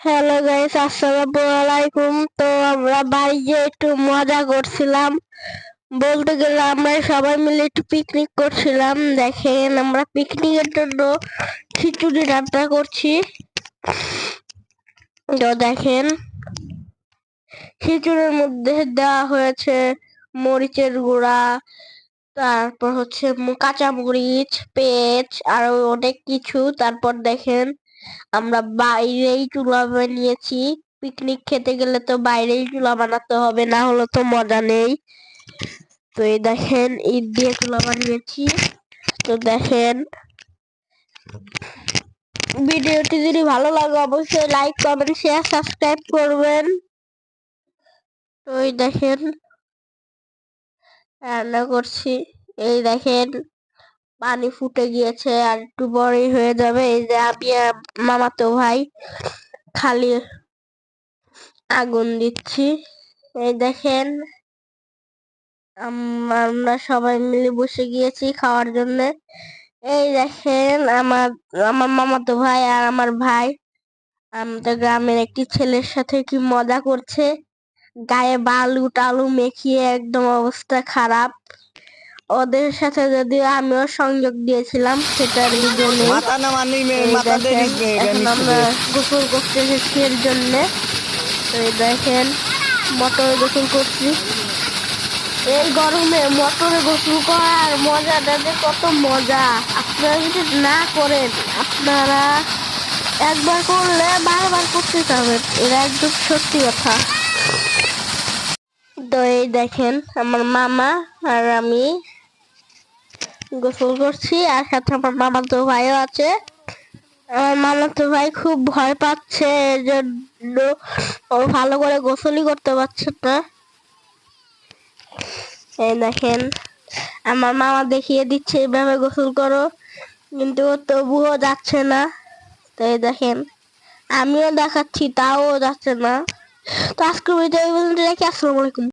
Hello guys আসসালামু আলাইকুম তো আমরা বাইরে একটু মজা করছিলাম। বলতে গেলে আমরা সবাই মিলে একটু পিকনিক করছিলাম। দেখেন, আমরা পিকনিকের জন্য খিচুড়ি রান্না করছি। তো দেখেন, খিচুড়ির মধ্যে দেওয়া হয়েছে মরিচের গুঁড়া, তারপর হচ্ছে মু- কাঁচা মরিচ পেঁয়াজ, আরও অনেক কিছু। তারপর দেখেন আমরা বাইরেই চুলা বানিয়েছি। পিকনিক খেতে গেলে তো বাইরেই চুলা বানাতে হবে, না হলে তো মজা নেই। তো এই দেখেন, ইট দিয়ে চুলা বানিয়েছি। তো দেখেন, ভিডিওটি যদি ভালো লাগে অবশ্যই লাইক কমেন্ট শেয়ার সাবস্ক্রাইব করবেন। তো এই দেখেন, রান্না করছি। এই দেখেন পানি ফুটে গিয়েছে আর একটু বড়ই হয়ে যাবে। এই যে আমি মামাতো ভাই, খালি আগুন দিচ্ছি। এই দেখেন, আম- আমরা সবাই মিলে বসে গিয়েছি খাওয়ার জন্য। এই দেখেন, আমার আমার মামাতো ভাই আর আমার ভাই। আমাদের গ্রামের একটি ছেলের সাথে কি মজা করছে? গায়ে বালু টালু মেখিয়ে একদম অবস্থা খারাপ। ওদের সাথে যদিও আমিও সংযোগ দিয়েছিলাম সেটার নেই মাথা না মানি মাথা দিয়ে এখন আমরা গোসল করতে এসেছি এর জন্য। তো দেখেন মোটরে গোসল করছি। এই গরমে মোটরে গোসল করার মজাটা যে কত মজা! আপনারা যদি না করেন আপনারা একবার করলে বারবার করতে চাবেন। এটা একদম সত্যি কথা। তো এই দেখেন আমার মামা আর আমি গোসল করছি আর সাথে আমার মামাতো ভাইও আছে। আমার মামাতো ভাই খুব ভয় পাচ্ছে এর জন্য ও ভালো করে গোসলই করতে পারছে না। এই দেখেন, আমার মামা দেখিয়ে দিচ্ছে এইভাবে গোসল করো, কিন্তু ও তবুও যাচ্ছে না। তো এই দেখেন, আমিও দেখাচ্ছি, তাও যাচ্ছে না। তো আজকে ভিডিও রাখি আসসালামু আলাইকুম।